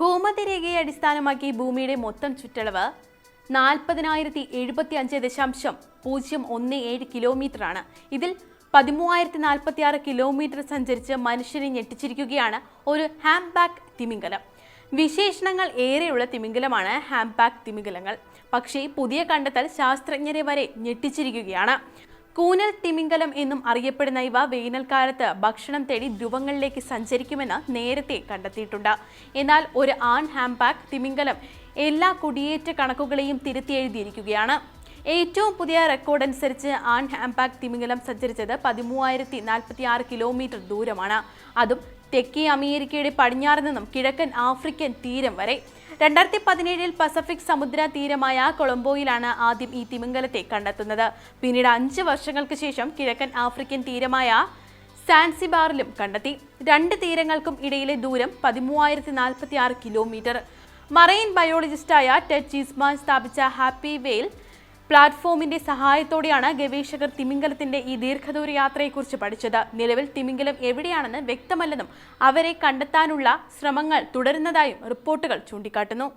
ഭൂമധ്യരേഖയെ അടിസ്ഥാനമാക്കി ഭൂമിയുടെ മൊത്തം ചുറ്റളവ് നാൽപ്പതിനായിരത്തി എഴുപത്തി അഞ്ച് ദശാംശം പൂജ്യം ഒന്ന് ഏഴ് കിലോമീറ്ററാണ്. ഇതിൽ പതിമൂവായിരത്തി നാൽപ്പത്തി ആറ് കിലോമീറ്റർ സഞ്ചരിച്ച് മനുഷ്യനെ ഞെട്ടിച്ചിരിക്കുകയാണ് ഒരു ഹാംബാക്ക് തിമിംഗലം. വിശേഷണങ്ങൾ ഏറെയുള്ള തിമിംഗലമാണ് ഹാംബാക്ക് തിമിംഗലങ്ങൾ. പക്ഷേ പുതിയ കണ്ടെത്തൽ ശാസ്ത്രജ്ഞരെ വരെ ഞെട്ടിച്ചിരിക്കുകയാണ്. കൂനൽ തിമിംഗലം എന്നും അറിയപ്പെടുന്ന ഇവ വേനൽക്കാലത്ത് ഭക്ഷണം തേടി ധ്രുവങ്ങളിലേക്ക് സഞ്ചരിക്കുമെന്ന് നേരത്തെ കണ്ടെത്തിയിട്ടുണ്ട്. എന്നാൽ ഒരു ആൺ ഹാംപാക്ക് തിമിംഗലം എല്ലാ കുടിയേറ്റ കണക്കുകളെയും തിരുത്തി എഴുതിയിരിക്കുകയാണ്. ഏറ്റവും പുതിയ റെക്കോർഡ് അനുസരിച്ച് ആൺ ഹാംപാക്ക് തിമിംഗലം സഞ്ചരിച്ചത് പതിമൂവായിരത്തി നാൽപ്പത്തി ആറ് കിലോമീറ്റർ ദൂരമാണ്. അതും തെക്കേ അമേരിക്കയുടെ പടിഞ്ഞാറ് നിന്നും കിഴക്കൻ ആഫ്രിക്കൻ തീരം വരെ. രണ്ടായിരത്തി പതിനേഴിൽ പസഫിക് സമുദ്ര തീരമായ കൊളംബോയിലാണ് ആദ്യം ഈ തിമിംഗലത്തെ കണ്ടെത്തുന്നത്. പിന്നീട് അഞ്ച് വർഷങ്ങൾക്ക് ശേഷം കിഴക്കൻ ആഫ്രിക്കൻ തീരമായ സാൻസിബാറിലും കണ്ടെത്തി. രണ്ട് തീരങ്ങൾക്കും ഇടയിലെ ദൂരം പതിമൂവായിരത്തി നാൽപ്പത്തി ആറ് കിലോമീറ്റർ. മറൈൻ ബയോളജിസ്റ്റായ ടെഡ് ചീസ്മാൻ സ്ഥാപിച്ച ഹാപ്പി വെയിൽ പ്ലാറ്റ്ഫോമിന്റെ സഹായത്തോടെയാണ് ഗവേഷകർ തിമിംഗലത്തിന്റെ ഈ ദീർഘദൂര യാത്രയെക്കുറിച്ച് പഠിച്ചത്. നിലവിൽ തിമിംഗലം എവിടെയാണെന്ന് വ്യക്തമല്ലെന്നും അവരെ കണ്ടെത്താനുള്ള ശ്രമങ്ങൾ തുടരുന്നതായും റിപ്പോർട്ടുകൾ ചൂണ്ടിക്കാട്ടുന്നു.